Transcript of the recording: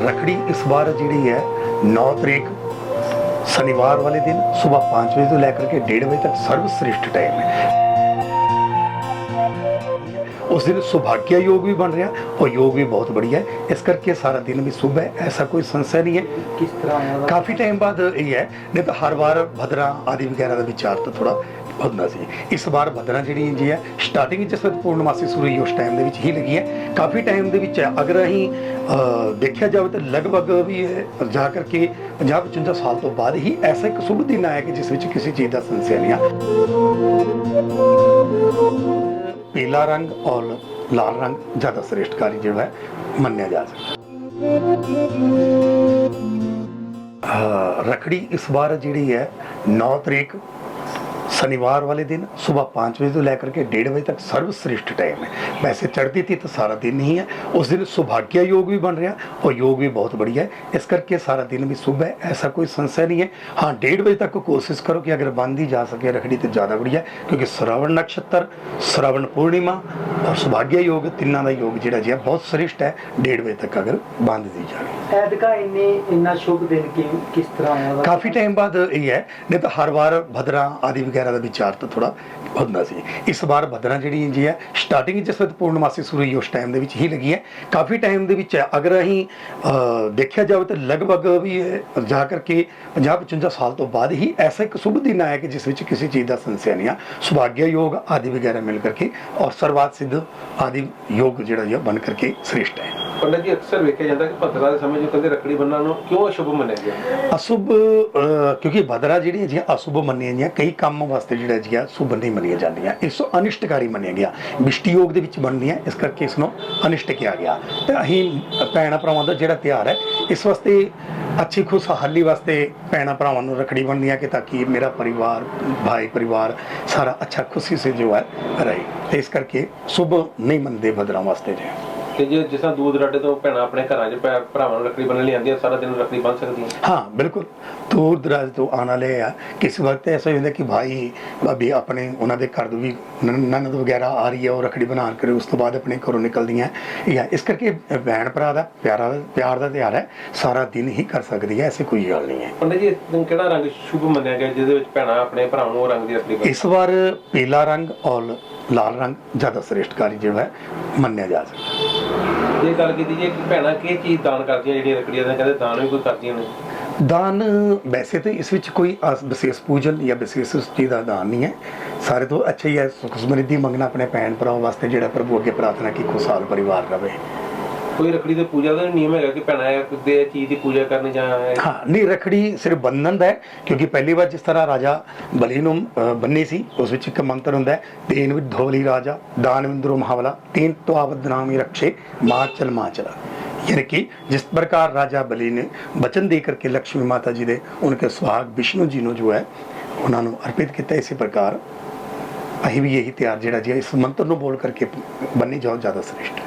रखड़ी इस बार जी है नौ तरीक शनिवार वाले दिन सुबह पाँच बजे तो लेकर के डेढ़ बजे तक सर्वश्रेष्ठ टाइम है उस दिन सौभाग्य योग भी बन रहा और योग भी बहुत बढ़िया है इस करके सारा दिन भी शुभ है ऐसा कोई संशय नहीं है किस तरह काफ़ी टाइम बाद ये है नहीं तो हर बार भद्रा आदि वगैरह का विचार तो थोड़ा ਥੋੜਾ ਸੀ। ਇਸ ਵਾਰ ਭਦਰਾ ਜਿਹੜੀ ਜੀ ਹੈ ਸਟਾਰਟਿੰਗ ਵਿੱਚ ਵਕਤ ਪੂਰਨਮਾਸੀ ਸੂਰੀ ਉਸ ਟਾਈਮ ਦੇ ਵਿੱਚ ਹੀ ਲੱਗੀ ਹੈ। ਕਾਫੀ ਟਾਈਮ ਦੇ ਵਿੱਚ ਹੈ। ਅਗਰ ਅਸੀਂ ਦੇਖਿਆ ਜਾਵੇ ਤਾਂ ਲਗਭਗ ਵੀ ਜਾ ਕਰਕੇ 50 55 ਸਾਲ ਤੋਂ ਬਾਅਦ ਹੀ ਐਸਾ ਇੱਕ ਸ਼ੁਭ ਦਿਨ ਆਇਆ ਕਿ ਜਿਸ ਵਿੱਚ ਕਿਸੇ ਚੀਜ਼ ਦਾ ਸੰਸ਼य ਨਹੀਂ ਆ। ਪੀਲਾ ਰੰਗ ਔਰ ਲਾਲ ਰੰਗ ਜ਼ਿਆਦਾ ਸ੍ਰੇਸ਼ਟਕਾਰੀ ਜਿਹੜਾ ਹੈ, ਮੰਨਿਆ ਜਾ ਸਕਦਾ। ਅਹ ਰੱਖੜੀ ਇਸ ਵਾਰ ਜਿਹੜੀ ਹੈ 9 ਤਰੀਕ शनिवार वाले दिन सुबह पाँच बजे से लेकर के डेढ़ बजे तक सर्वश्रेष्ठ टाइम है वैसे चढ़ती थी तो सारा दिन ही है उस दिन सौभाग्य योग भी बन रहा और योग भी बहुत बढ़िया है इस करके सारा दिन भी शुभ है ऐसा कोई संशय नहीं है हाँ डेढ़ बजे तक कोशिश करो कि अगर बांधी जा सके रखड़ी तो ज़्यादा बढ़िया है क्योंकि श्रावण नक्षत्र श्रावण पूर्णिमा और सौभाग्य योग ਤਿੰਨਾਂ ਦਾ ਯੋਗ ਜਿਹੜਾ ਜੀ ਹੈ ਬਹੁਤ ਸ੍ਰੇਸ਼ਟ ਹੈ ਡੇਢ ਵਜੇ ਤੱਕ ਅਗਰ ਬੰਦ ਦੀ ਜਾਵੇ ਐਦਕਾ ਇੰਨੇ ਇੰਨਾ ਸ਼ੁਭ ਦਿਨ ਕਿ ਕਿਸ ਤਰ੍ਹਾਂ ਆਇਆ ਵਾ? ਕਾਫੀ ਟਾਈਮ ਬਾਅਦ ਇਹ ਹੈ ਨਹੀਂ ਤਾਂ ਹਰ ਵਾਰ ਭਦਰਾ ਆਦਿ ਵਗੈਰਾ ਦਾ ਵਿਚਾਰ ਤਾਂ ਥੋੜਾ ਹੁੰਦਾ ਸੀ। ਇਸ ਵਾਰ ਭਦਰਾ ਜਿਹੜੀ ਜੀ ਹੈ ਸਟਾਰਟਿੰਗ ਜਿਸ ਵਕਤ ਪੂਰਨਮਾਸੀ ਸ਼ੁਰੂ ਉਸ ਟਾਈਮ ਦੇ ਵਿੱਚ ਹੀ ਲੱਗੀ ਹੈ। ਕਾਫੀ ਟਾਈਮ ਦੇ ਵਿੱਚ ਹੈ। ਅਗਰ ਅਸੀਂ ਦੇਖਿਆ ਜਾਵੇ ਤਾਂ ਲਗਭਗ ਵੀ ਜਾ ਕਰਕੇ 50 55 ਸਾਲ ਤੋਂ ਬਾਅਦ ਹੀ ਐਸਾ ਇੱਕ ਸ਼ੁਭ ਦਿਨ ਆਇਆ ਕਿ ਜਿਸ ਵਿੱਚ ਕਿਸੇ ਚੀਜ਼ ਦਾ ਸੰਸ਼य ਨਹੀਂ ਆ। ਸੁਭਾਗਿਆ ਯੋਗ ਆਦਿ ਵਗੈਰਾ ਮਿਲ ਕਰਕੇ ਔਰ ਸਰਵਾਤ ਸਿੱਧ ਆਦਿ ਯੋਗ ਜਿਹੜਾ ਜੀ ਬਣ ਕਰਕੇ ਸ੍ਰੇਸ਼ਟ ਹੈ। ਪੰਡਤ ਜੀ, ਅਕਸਰ ਵੇਖਿਆ ਜਾਂਦਾ ਕਿ ਭਦਰਾ ਦੇ ਸਮੇਂ ਜੋ ਕਹਿੰਦੇ ਰੱਖੜੀ ਬੰਨਣ ਨੂੰ ਕਿਉਂ ਅਸ਼ੁਭ ਮੰਨਿਆ ਗਿਆ? ਅਸ਼ੁਭ ਕਿਉਂਕਿ ਬਦਰਾ ਜਿਹੜੀਆਂ ਜੀਆਂ ਅਸ਼ੁਭ ਮੰਨੀਆਂ ਜਾਂਦੀਆਂ, ਕਈ ਕੰਮ ਵਾਸਤੇ ਜਿਹੜਾ ਜੀਆ ਸ਼ੁਭ ਨਹੀਂ ਮੰਨੀਆਂ ਜਾਂਦੀਆਂ। ਇਸ ਤੋਂ ਅਨਿਸ਼ਟਕਾਰੀ ਮੰਨਿਆ ਗਿਆ। ਬਿਸ਼ਟੀਯੋਗ ਦੇ ਵਿੱਚ ਬਣਦੀਆਂ ਇਸ ਕਰਕੇ ਇਸ ਨੂੰ ਅਨਿਸ਼ਟ ਕਿਹਾ ਗਿਆ। ਤੇ ਅਸੀਂ ਭੈਣਾ ਭਰਾਵਾਂ ਦਾ ਜਿਹੜਾ ਤਿਉਹਾਰ ਹੈ, ਇਸ ਵਾਸਤੇ ਅੱਛੀ ਖੁਸ਼ਹਾਲੀ ਵਾਸਤੇ ਭੈਣਾ ਭਰਾਵਾਂ ਨੂੰ ਰੱਖੜੀ ਬੰਨ੍ਹਦੀ ਹੈ ਕਿ ਤਾਂ ਕਿ ਮੇਰਾ ਪਰਿਵਾਰ, ਭਾਈ ਪਰਿਵਾਰ ਸਾਰਾ ਅੱਛਾ ਖੁਸ਼ੀ ਸੇ ਜੋ ਹੈ, ਰਹੇ। ਇਸ ਕਰਕੇ ਸ਼ੁਭ ਨਹੀਂ ਮੰਨਦੇ ਬਦਰਾਂ ਵਾਸਤੇ ਜੀ। ਤੇ ਜੇ ਜਿਸ ਤਰ੍ਹਾਂ ਦੂਰ ਦਰਾਡੇ ਤੋਂ ਭੈਣਾਂ ਆਪਣੇ ਘਰਾਂ 'ਚ ਭੈ- ਭਰਾਵਾਂ ਨੂੰ ਰੱਖੜੀ ਬੰਨਣ ਲਈ ਆਉਂਦੀਆਂ ਸਾਰਾ ਦਿਨ ਰੱਖੜੀ ਬੰਨ ਸਕਦੀਆਂ हाँ बिल्कुल दूर दराज ਤੋਂ ਆਉਣ ਵਾਲੇ ਆ ਕਿਸੇ ਵਕਤ ਐਸਾ ਹੁੰਦਾ ਕਿ ਭਾਈ ਭਾਬੀ ਆਪਣੇ ਉਹਨਾਂ ਦੇ ਘਰ ਤੋਂ ਵੀ ਨਨ- ਨਨਦ ਵਗੈਰਾ ਆ ਰਹੀ ਹੈ ਉਹ ਰੱਖੜੀ ਬਣਾਉਣ ਕਰੇ ਉਸ ਤੋਂ ਬਾਅਦ ਆਪਣੇ ਘਰੋਂ ਨਿਕਲਦੀਆਂ ਜਾਂ ਇਸ ਕਰਕੇ ਭੈਣ ਭਰਾ ਦਾ ਪਿਆਰਾ ਪਿਆਰ ਦਾ ਤਿਉਹਾਰ ਹੈ ਸਾਰਾ ਦਿਨ ਹੀ ਕਰ ਸਕਦੀ ਹੈ ਐਸੀ ਕੋਈ ਗੱਲ ਨਹੀਂ ਹੈ ਪੰਡਤ ਜੀ ਇਸ ਦਿਨ ਕਿਹੜਾ ਰੰਗ ਸ਼ੁਭ ਮੰਨਿਆ ਗਿਆ ਜਿਹਦੇ ਵਿੱਚ ਭੈਣਾਂ ਆਪਣੇ ਭਰਾਵਾਂ ਨੂੰ ਉਹ ਰੰਗ ਦੀ ਰੱਖੜੀ ਬੰਨ੍ਹਣ ਇਸ ਵਾਰ ਪੀਲਾ ਰੰਗ ਔਰ ਲਾਲ ਰੰਗ ਜ਼ਿਆਦਾ ਸ੍ਰੇਸ਼ਟਕਾਰੀ ਜਿਹੜਾ ਹੈ ਮੰਨਿਆ ਜਾ ਸਕਦਾ ਜੇ ਗੱਲ ਕੀਤੀ ਜੇ ਕਿ ਭੈਣਾਂ ਕੀ ਚੀਜ਼ ਦਾਨ ਕਰਦੀਆਂ ਜਿਹੜੀਆਂ ਰੱਖੜੀਆਂ ਦੇ ਕਹਿੰਦੇ ਦਾਨ ਵੀ ਕੋਈ ਕਰਦੀਆਂ ਨੇ? ਦਾਨ, ਵੈਸੇ ਤਾਂ ਇਸ ਵਿੱਚ ਕੋਈ ਵਿਸ਼ੇਸ਼ ਪੂਜਨ ਜਾਂ ਵਿਸ਼ੇਸ਼ ਉਸ ਦਾ ਦਾਨ ਨਹੀਂ ਹੈ। ਸਾਰੇ ਤੋਂ ਅੱਛਾ ਹੀ ਹੈ, ਸੁਖ ਸਮਰਿੱਧੀ ਮੰਗਣਾ ਆਪਣੇ ਭੈਣ ਭਰਾਵਾਂ ਵਾਸਤੇ ਜਿਹੜਾ ਪ੍ਰਭੂ ਅੱਗੇ ਪ੍ਰਾਰਥਨਾ ਕਿ ਖੁਸ਼ਹਾਲ ਪਰਿਵਾਰ ਰਵੇ। ਕੋਈ ਰੱਖੜੀ ਦੇ ਪੂਜਾ ਦਾ ਨਿਯਮ ਹੈਗਾ ਕਿ ਭੈਣਾਂ ਇਹ ਦੇ ਚੀਜ਼ ਦੀ ਪੂਜਾ ਕਰਨੀ ਜਾਂ ਹਾਂ ਨਹੀਂ ਰਖੜੀ ਸਿਰਫ ਬੰਧਨ ਦਾ ਹੈ ਕਿਉਂਕਿ ਪਹਿਲੀ ਵਾਰ ਜਿਸ ਤਰ੍ਹਾਂ ਰਾਜਾ ਬਲੀ ਨੂੰ ਅਹ, ਬੰਨੀ ਸੀ ਉਸ ਵਿੱਚ ਇੱਕ ਮੰਤਰ ਹੁੰਦਾ ਹੈ ਤੇਨ ਵਿਦ ਧੋਲੀ ਰਾਜਾ ਦਾਨ ਵਿੰਦਰੋ ਮਹਾਵਲਾ ਤੀਨ ਤਵਾਵਦ ਨਾਮੀ ਰਖੇ ਮਾਚਲ माचला यानी कि जिस प्रकार राजा बलि ने वचन दे करके लक्ष्मी माता जी ਦੇ उनके सुहाग विष्णु जी ਨੂੰ ਜੋ ਹੈ ਉਹਨਾਂ ਨੂੰ ਅਰਪਿਤ ਕੀਤਾ ਇਸੇ ਪ੍ਰਕਾਰ ਅਸੀਂ ਵੀ ਇਹੀ ਤਿਆਰ ਜਿਹੜਾ ਜੀ ਹੈ, ਇਸ ਮੰਤਰ ਨੂੰ ਬੋਲ ਕਰਕੇ ਬੰਨੀ ਜਾਓ ਜ਼ਿਆਦਾ ਸ੍ਰੇਸ਼ਟ ਹੈ